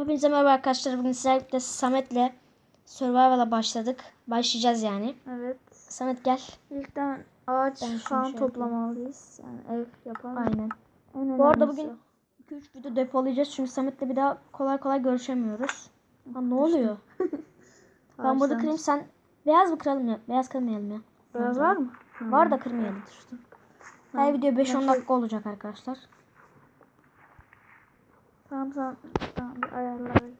Hepinize merhaba arkadaşlar. Bugün sizlerle Samet'le Survival'a başladık. Başlayacağız yani. Evet. Samet gel. İlkten ağaç Ben falan toplamalıyız. Yani ev yapalım. Aynen. En Bu arada bugün 2-3 video depolayacağız. Çünkü Samet'le bir daha kolay kolay görüşemiyoruz. Ha, ne oluyor? Ben burada kırayım sen beyaz mı kıralım ya? Beyaz kırmayalım ya. Beyaz var mı? Var da kırmayalım. Her video 5-10 dakika olacak arkadaşlar. Tamam tamam. Tamam bir ayarlayalım.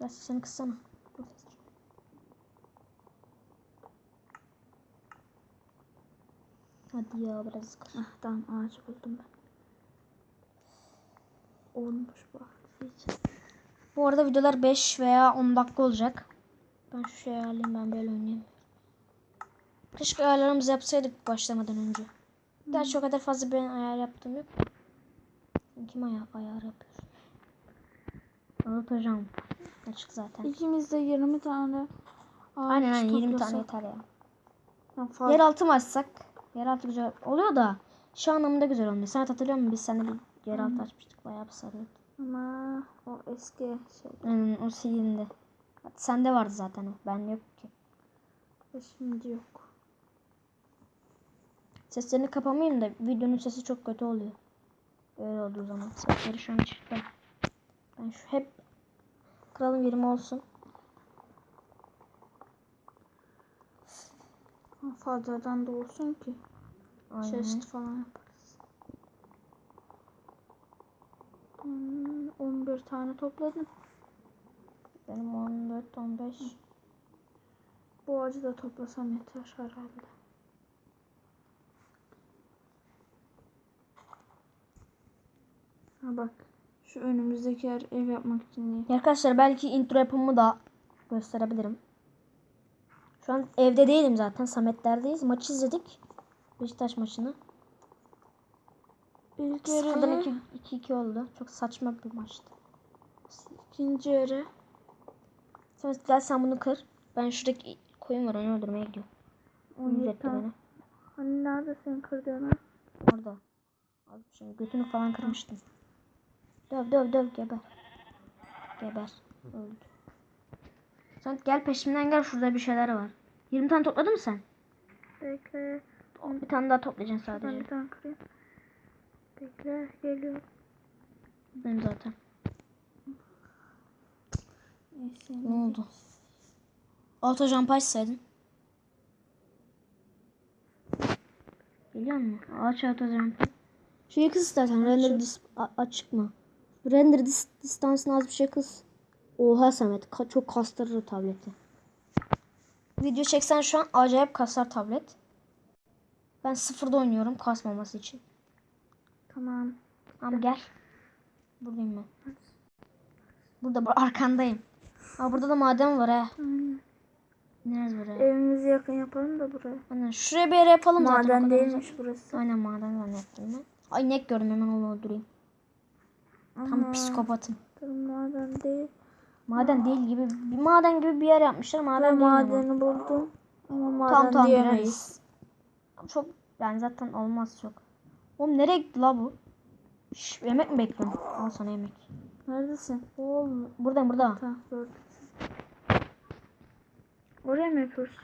Biraz sesini kıssana. Hadi ya biraz kır. Ah, tamam ağaç buldum ben. Olmuş bu ağaç. Bu arada videolar 5 veya 10 dakika olacak. Ben şu şeyi ayarlayayım ben böyle oynayayım. Keşke ayarlarımızı yapsaydık başlamadan önce. Gerçi o kadar fazla ben ayar yaptım yok. Kim ayar, ayar yapıyor? Anlatacağım. Açık zaten. İkimiz de 20 tane ağaç Aynen aynen 20 toplasak. tane yeter ya. Yani fazla. Yeraltı mı açsak? Yeraltı güzel oluyor da şu anlamında güzel olmuyor. Sen hatırlıyor musun? Biz seninle bir yeraltı açmıştık. Bayağı bir sarıydı. Ama o eski şey. Hmm, o silindi. Sende vardı zaten. Ben yok ki. E Şimdi yok. Seslerini kapamayayım da videonun sesi çok kötü oluyor. Öyle olduğu zaman. Sesleri şu an çıktı. Ben şu hep kralın 20 olsun. Fazladan da olsun ki. Aynen. Çeşit falan yaparız. Hmm, 11 tane topladım. Benim 14 15. Bu ağacı da toplasam yeter herhalde. Ha bak. Şu önümüzdeki yer ev yapmak için değil. Arkadaşlar belki intro yapımı da gösterebilirim. Şu an evde değilim zaten. Sametlerdeyiz. Maçı izledik. Beşiktaş maçını. İlk yere, 2-2 oldu. Çok saçma bir maçtı. ikinci yere. Samet gel sen bunu kır. Ben şuradaki koyun var onu öldürmeye gidiyorum. 17 İzletti tane. beni. Hani nerede senin kırdığın ha? Orada. Abi şimdi götünü falan kırmıştım. Döv döv döv geber. Geber. Öldü. Sen gel peşimden gel şurada bir şeyler var. 20 tane topladın mı sen? Bekle. Bir tane daha toplayacaksın Ben sadece. bir tane kırayım. Bekle. Geliyor. Benim zaten. Neyse. Ne oldu? Auto jump açsaydın. Geliyor mu? Aç auto jump. Şeyi kız istersen render açık mı? Render dis distansını az bir şey kız. Oha Samet ka- çok kastırır o tableti. Video çeksen şu an acayip kasar tablet. Ben sıfırda oynuyorum kasmaması için. Tamam. Ama gel. Buradayım ben. Burada bu arkandayım. Ha burada da maden var ha. Nerede buraya? Evimizi yakın yapalım da buraya. Aynen şuraya bir yere yapalım zaten. o Maden değilmiş burası. Aynen maden zannettim ben. Ay inek gördüm hemen onu öldüreyim. Tam Aha, psikopatım. dur, Maden değil. Maden değil gibi bir maden gibi bir yer yapmışlar. Maden Ben değil ama. madeni buldum. Ama maden Tamam tamam diyemeyiz. gireriz. Çok yani zaten olmaz çok. Oğlum nereye gitti la bu? Şş, yemek mi bekliyorsun? Al sana yemek. Neredesin? Oğlum buradayım burada. Tamam gördüm. Oraya mı yapıyoruz?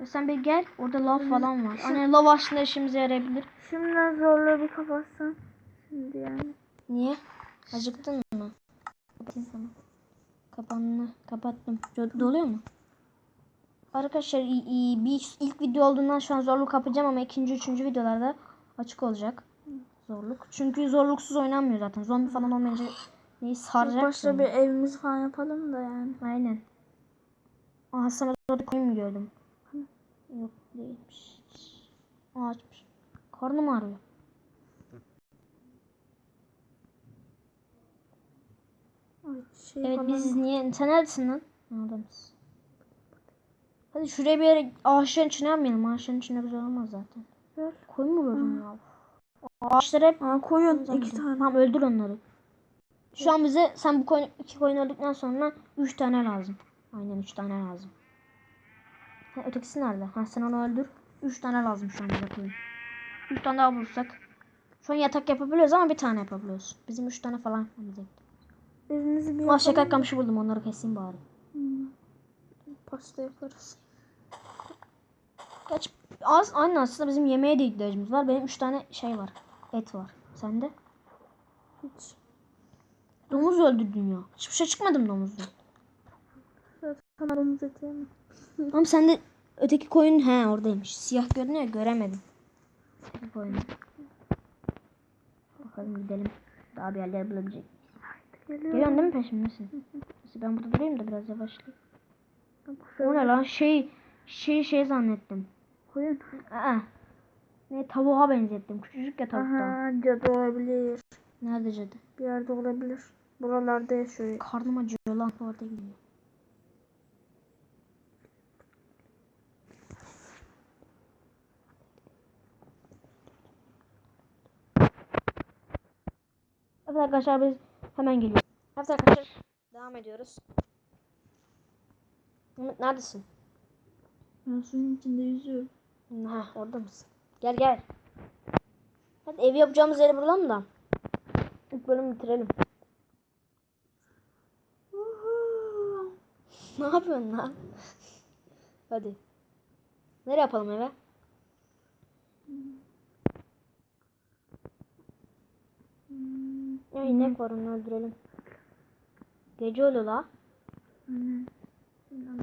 Ya sen bir gel. Orada lav falan var. Hani lav aslında işimize yarayabilir. Şimdiden zorla bir kapatsan. Şimdi yani. Niye? Acıktın mı? Kapatayım sana. Kapağını kapattım. Do- Doluyor mu? Arkadaşlar bir ilk video olduğundan şu an zorluk yapacağım ama ikinci, üçüncü videolarda açık olacak. Zorluk. Çünkü zorluksuz oynanmıyor zaten. Zombi falan olmayınca neyi saracak? başta bir evimizi falan yapalım da yani. Aynen. Aha sana orada koyun mu gördüm? Yok değilmiş. Ağaçmış. Karnım ağrıyor. Şey Evet falan. biz niye? Sen neredesin lan? Mısın? Hadi şuraya bir yere ağaçların içine yapmayalım. Ağaçların içinde güzel olmaz zaten. Gel. Koyun mu gördün ya? Ağaçları hep Aa koyun iki Zannediyorum. tane. Tamam öldür onları. Şu an bize sen bu koyun, iki koyun öldükten sonra üç tane lazım. Aynen üç tane lazım. Ha, ötekisi nerede? Ha sen onu öldür. Üç tane lazım şu an bize koyun. Üç tane daha bulursak. Şu an yatak yapabiliyoruz ama bir tane yapabiliyoruz. Bizim üç tane falan yapmamız gerekiyor. Evimizi bir Aa şeker yapalım. kamışı buldum onları keseyim bari. Hmm. Pasta yaparız. Kaç az aynı aslında bizim yemeğe de ihtiyacımız var. Benim 3 tane şey var. Et var. Sende? Hiç. Domuz öldürdün ya. Hiçbir şey çıkmadı mı domuzdan? Zaten aramız edeyim. Ama sende öteki koyun he oradaymış. Siyah görünüyor göremedim. Bu koyunu. Bakalım gidelim. Daha bir yerler bulabilecek. Geliyor. Geliyorsun değil mi peşimdesin? Ben burada durayım da biraz yavaşlayayım. O ne lan şey şey şey zannettim. Koyun. Aa. Ne tavuğa benzettim. Küçücük ya tavuktan. Aha cadı olabilir. Nerede cadı? Bir yerde olabilir. Buralarda yaşıyor. Karnım acıyor lan orada gidiyor. Evet arkadaşlar biz hemen geliyoruz. Evet arkadaşlar devam ediyoruz. Umut neredesin? Ben suyun içinde yüzüyorum. Ha orada mısın? Gel gel. Hadi ev yapacağımız yeri bulalım da. İlk bölümü bitirelim. Ne yapıyorsun lan? Hadi. Nereye yapalım eve? Hmm. Ya inek var onu öldürelim. Gece oluyor la.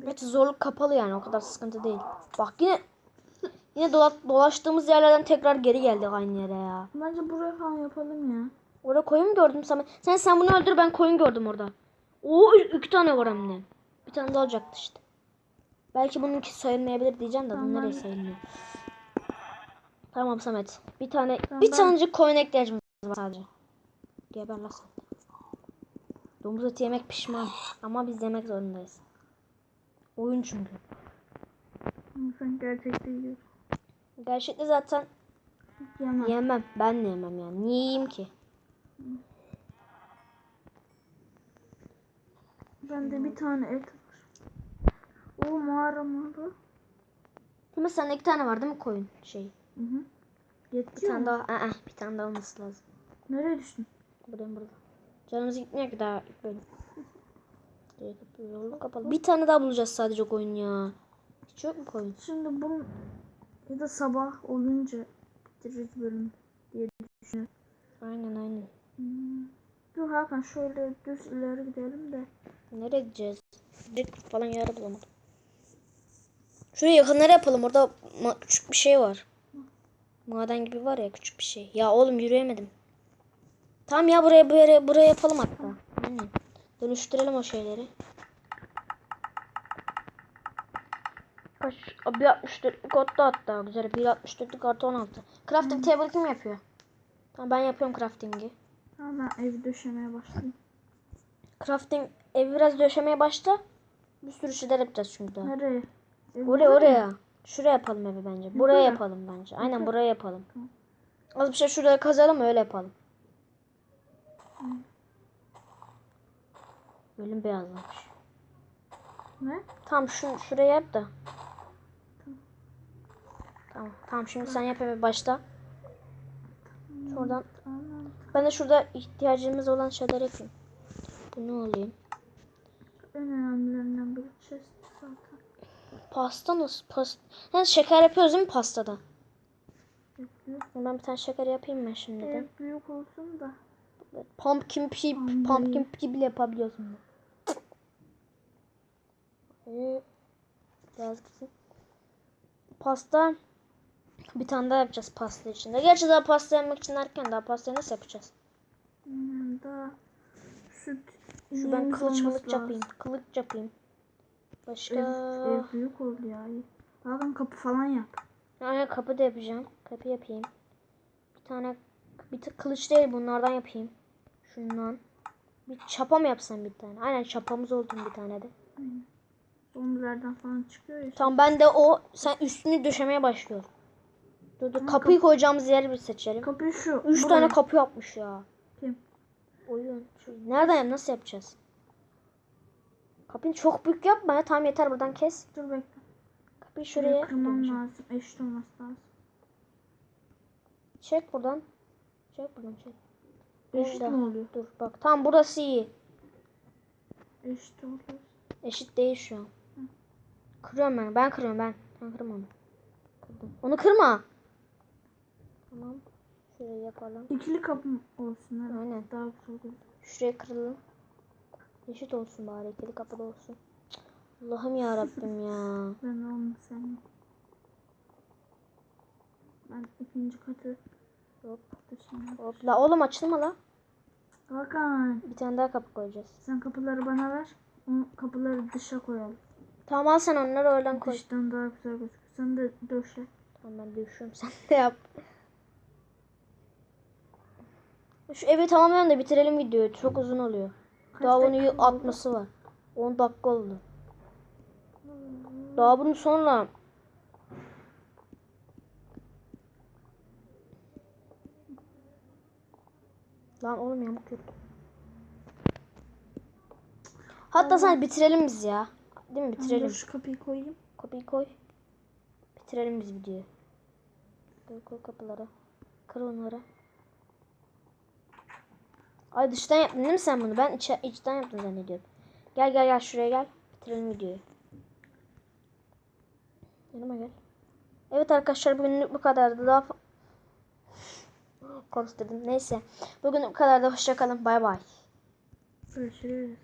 Gerçi zorluk kapalı yani o kadar sıkıntı değil. Bak yine yine dola- dolaştığımız yerlerden tekrar geri geldik aynı yere ya. Bence buraya falan yapalım ya. Orada koyun gördüm sana. Sen sen bunu öldür ben koyun gördüm orada. Oo iki tane var hem de. Bir tane daha olacaktı işte. Belki bununki sayılmayabilir diyeceğim de Tamam, bunlar sayılmıyor. Tamam Samet. Bir tane Tamam, bir ben- tanecik koyuna ihtiyacımız var sadece. Geber lan. Domuz eti yemek pişman. Ama biz yemek zorundayız. Oyun çünkü. Sen gerçekte yiyorsun. Gerçekte zaten Yemem. yemem. Ben de yemem yani. Niye yiyeyim ki? Bende bir tane et var. O mağara mağara. Ama sende iki tane var değil mi koyun? Şey. Hı hı. Bir Yetiyor tane mu? daha. Aa, bir tane daha olması lazım. Nereye düştün? Buradan burada. Canımız gitmiyor ki daha ilk bölüm. Kapalı. Bir tane daha bulacağız sadece koyun ya. Hiç yok mu koyun? Şimdi bunu ya da sabah olunca bitiririz bölümü diye düşünüyorum. Aynen aynen. Hmm. Dur Hakan şöyle düz ileri gidelim de. Nereye gideceğiz? Direkt falan yer bulamadım. Şuraya yakınlara yapalım. Orada küçük bir şey var. Maden gibi var ya küçük bir şey. Ya oğlum yürüyemedim. Tamam ya buraya buraya buraya yapalım hatta. Aynen. Dönüştürelim o şeyleri. Kaç? Bir 64'lük hatta güzel. Bir 64'lük artı 16. Crafting table kim yapıyor? Tamam ben yapıyorum crafting'i. Tamam ben evi döşemeye başlayayım. Crafting evi biraz döşemeye başla. Bir sürü şeyler yapacağız çünkü daha. Nereye? Oraya oraya. Şuraya yapalım evi bence. Buraya yapalım bence. Aynen buraya yapalım. Az bir şey şuraya kazalım öyle yapalım. Bölüm beyazlamış. Ne? Tamam şu şuraya yap da. Tamam. Tamam şimdi sen yap evi başla. Şuradan Tamam. ben de şurada ihtiyacımız olan şeyler yapayım. Bunu alayım. En önemlilerinden biri chest zaten. Pasta nasıl? Pasta. Ha, şeker yapıyoruz değil mi pastada? Yapıyor. Ben bir tane şeker yapayım ben şimdiden. Ev büyük olsun da. Pumpkin pea, Pumpkin. pea bile yapabiliyorsun. Ee, Biraz gitsin. Pasta bir tane daha yapacağız pasta içinde. Gerçi daha pasta yapmak için erken daha pastayı nasıl yapacağız? Hmm, da süt. Şu ben kılıç kılıç yapayım. Kılıç yapayım. Başka Ev, ev büyük oldu ya. Hakan kapı falan yap. Aynen kapı da yapacağım. Kapı yapayım. Bir tane bir tık kılıç değil bunlardan yapayım. Şundan. Bir çapa mı yapsam bir tane? Aynen çapamız oldu bir tane de. Zombilerden falan çıkıyor ya. Tamam ben de o sen üstünü döşemeye başlıyor. Dur dur kapıyı koyacağımız yeri bir seçelim. Kapıyı şu. Üç buraya. tane kapı yapmış ya. Kim? Oyun. Şu, nereden nasıl yapacağız? Kapıyı çok büyük yapma ya. Tamam yeter buradan kes. Dur bekle. Kapıyı Şuraya şuraya. kırmam lazım. Eşit olması lazım. Çek buradan. Çek buradan çek. Eşit mi oluyor? Dur bak tam burası iyi. Eşit olur. Eşit değil şu an. Kırıyorum ben. Ben kırıyorum ben. Ben kırma onu. Kırdım. Onu kırma. Tamam. Şurayı yapalım. İkili kapım olsun. Evet. Aynen. Daha güzel olur. Şuraya kıralım. Eşit olsun bari. İkili kapıda olsun. Cık. Allah'ım ya Rabbim ya. Ben sevmem. Ben ikinci katı Hop hop. La oğlum açılma la. Hakan Bir tane daha kapı koyacağız. sen kapıları bana ver. O kapıları dışa koyalım. Tamam al sen onları oradan koy. Dıştan daha güzel gözüküyor. Sen de döşe. Tamam ben düşüyorum sen de yap. Şu evi tamamlayalım da bitirelim videoyu. Çok uzun oluyor. Kaç Daha bunun atması var. 10 dakika oldu. Daha bunu sonra Lan oğlum yamuk yok. Hatta sen bitirelim biz ya. Değil mi? Bitirelim. dur şu kapıyı koyayım. Kapıyı koy. Bitirelim biz videoyu. Koy koy kapıları. Kır onları. Ay dıştan yaptın değil mi sen bunu? Ben içe, içten yaptın zannediyorum. Gel gel gel şuraya gel. Bitirelim videoyu. Yanıma gel. Evet arkadaşlar bugünlük bu kadardı. Daha fa- Konuşturdum. Neyse. Bugün bu kadar da hoşça kalın. Bay bay. Görüşürüz.